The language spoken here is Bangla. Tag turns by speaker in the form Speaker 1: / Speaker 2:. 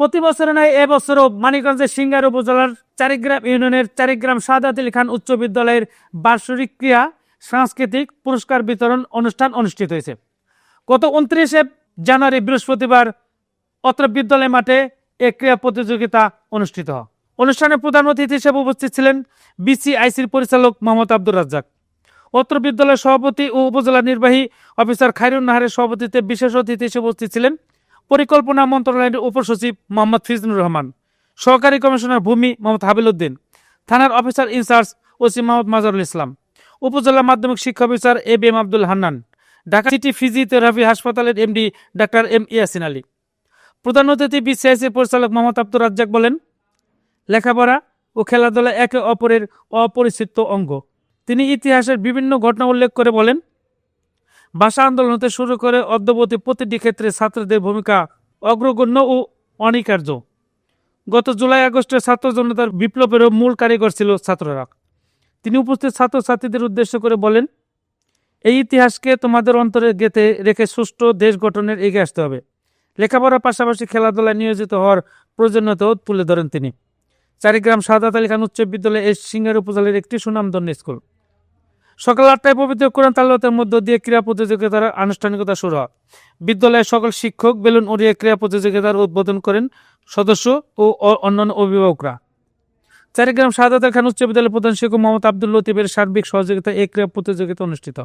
Speaker 1: প্রতি বছরের নয় এবছরও মানিকগঞ্জের সিঙ্গার উপজেলার চারিগ্রাম ইউনিয়নের চারিগ্রাম সাদাত খান উচ্চ বিদ্যালয়ের বার্ষিক ক্রিয়া সাংস্কৃতিক পুরস্কার বিতরণ অনুষ্ঠান অনুষ্ঠিত হয়েছে। গত উনত্রিশে জানুয়ারি বৃহস্পতিবার অত্র বিদ্যালয় মাঠে এ ক্রীড়া প্রতিযোগিতা অনুষ্ঠিত হয়। অনুষ্ঠানে প্রধান অতিথি হিসেবে উপস্থিত ছিলেন বিসিআইসির পরিচালক মোহাম্মদ আব্দুর রাজ্জাক। অত্র বিদ্যালয়ের সভাপতি ও উপজেলা নির্বাহী অফিসার খাইরুন নাহারের সভাপতিত্বে বিশেষ অতিথি হিসেবে উপস্থিত ছিলেন পরিকল্পনা মন্ত্রণালয়ের উপসচিব মোহাম্মদ ফিজনুর রহমান, সহকারী কমিশনার ভূমি মোহাম্মদ হাবিল উদ্দিন থানার officer in charge OC Mohammad Mazarul Islam, upazila মাধ্যমিক শিক্ষা officer A B M Abdul Hannan, Dhaka city physiotherapy হাসপাতালের MD doctor M Yasin Ali. প্রধান অতিথি বিসিআইসির পরিচালক মোহাম্মদ আব্দুর রাজ্জাক বলেন, লেখাপড়া ও খেলাধুলা একে অপরের অপরিচিত অঙ্গ। তিনি ইতিহাসের বিভিন্ন ঘটনা উল্লেখ করে বলেন ভাষা আন্দোলন হতে শুরু করে অদ্যবধি প্রতিটি ক্ষেত্রে ছাত্রদের ভূমিকা অগ্রগণ্য ও অনিকার্য। গত জুলাই, আগস্টে ছাত্র জনতার বিপ্লবেরও মূল কারিগর ছিল ছাত্ররা। তিনি উপস্থিত ছাত্রছাত্রীদের উদ্দেশ্য করে বলেন, এই ইতিহাসকে তোমাদের অন্তরে গেঁথে রেখে সুষ্ঠু দেশ গঠনের এগিয়ে আসতে হবে। লেখাপড়ার পাশাপাশি খেলাধুলায় নিয়োজিত হওয়ার প্রয়োজনীয়তাও তুলে ধরেন তিনি। চারিগ্রাম সাদাত আলী খান উচ্চ বিদ্যালয় এই সিঙ্গার উপজেলার একটি সুনামধন্য স্কুল। সকাল আটটায় পবিত্র কোরআন তালাতের মধ্য দিয়ে ক্রীড়া প্রতিযোগিতার আনুষ্ঠানিকতা শুরু হয় বিদ্যালয়ের সকল শিক্ষক, বেলুন উড়িয়ে ক্রীড়া প্রতিযোগিতার উদ্বোধন করেন সদস্য ও অন্যান্য অভিভাবকরা চারিগ্রাম শাহাদ খান উচ্চ বিদ্যালয়ের প্রধান শিক্ষক মোহাম্মদ আব্দুল লতিফের সার্বিক সহযোগিতা এই ক্রীড়া প্রতিযোগিতা অনুষ্ঠিত।